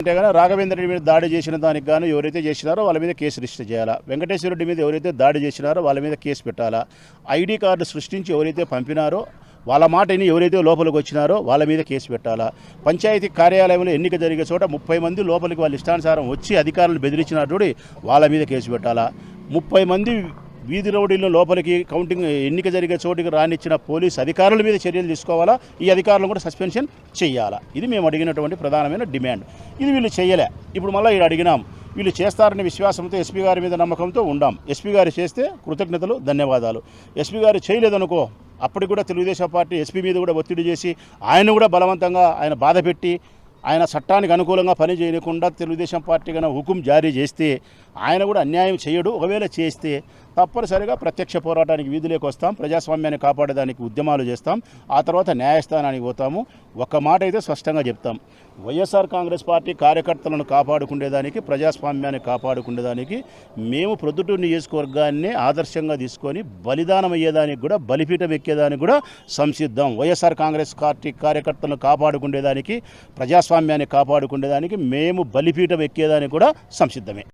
అంటే కానీ రాఘవేంద్ర రెడ్డి మీద దాడి చేసిన దానికి గాను ఎవరైతే చేసినారో వాళ్ళ మీద కేసు రిజిస్టర్ చేయాలా? వెంకటేశ్వర రెడ్డి మీద ఎవరైతే దాడి చేసినారో వాళ్ళ మీద కేసు పెట్టాలా? ఐడి కార్డు సృష్టించి ఎవరైతే పంపినారో వాళ్ళ మాట ఎవరైతే లోపలికి వచ్చినారో వాళ్ళ మీద కేసు పెట్టాలా? పంచాయతీ కార్యాలయంలో ఎన్నిక జరిగే చోట ముప్పై మంది లోపలికి వాళ్ళ ఇష్టానుసారం వచ్చి అధికారులను బెదిరించినటువంటి వాళ్ళ మీద కేసు పెట్టాలా? ముప్పై మంది వీధి రౌడీలను లోపలికి కౌంటింగ్ ఎన్నిక జరిగే చోటికి రానిచ్చిన పోలీస్ అధికారుల మీద చర్యలు తీసుకోవాలా? ఈ అధికారులను కూడా సస్పెన్షన్ చేయాలా? ఇది మేము అడిగినటువంటి ప్రధానమైన డిమాండ్. ఇది వీళ్ళు చేయలే. ఇప్పుడు మళ్ళీ ఇది అడిగినాం. వీళ్ళు చేస్తారనే విశ్వాసంతో ఎస్పీ గారి మీద నమ్మకంతో ఉండాం. ఎస్పీ గారు చేస్తే కృతజ్ఞతలు ధన్యవాదాలు. ఎస్పీ గారు చేయలేదనుకో అప్పటికి కూడా తెలుగుదేశం పార్టీ ఎస్పీ మీద కూడా ఒత్తిడి చేసి ఆయన కూడా బలవంతంగా ఆయన బాధ పెట్టి ఆయన చట్టానికి అనుకూలంగా పని చేయకుండా తెలుగుదేశం పార్టీ కన్నా హుకుం జారీ చేస్తే ఆయన కూడా అన్యాయం చేయడు. ఒకవేళ చేస్తే తప్పనిసరిగా ప్రత్యక్ష పోరాటానికి వీధిలోకి వస్తాం. ప్రజాస్వామ్యాన్ని కాపాడడానికి ఉద్యమాలు చేస్తాం. ఆ తర్వాత న్యాయస్థానానికి పోతాము. ఒక్క మాట అయితే స్పష్టంగా చెప్తాం. వైఎస్ఆర్ కాంగ్రెస్ పార్టీ కార్యకర్తలను కాపాడుకునేదానికి ప్రజాస్వామ్యాన్ని కాపాడుకునేదానికి మేము ప్రొద్దుటూ నియోజకవర్గాన్ని ఆదర్శంగా తీసుకొని బలిదానం అయ్యేదానికి కూడా బలిపీఠం ఎక్కేదానికి కూడా సంసిద్ధం. వైఎస్ఆర్ కాంగ్రెస్ పార్టీ కార్యకర్తలను కాపాడుకునేదానికి ప్రజాస్వామ్యాన్ని కాపాడుకునేదానికి మేము బలిపీఠం ఎక్కేదానికి కూడా సంసిద్ధమే.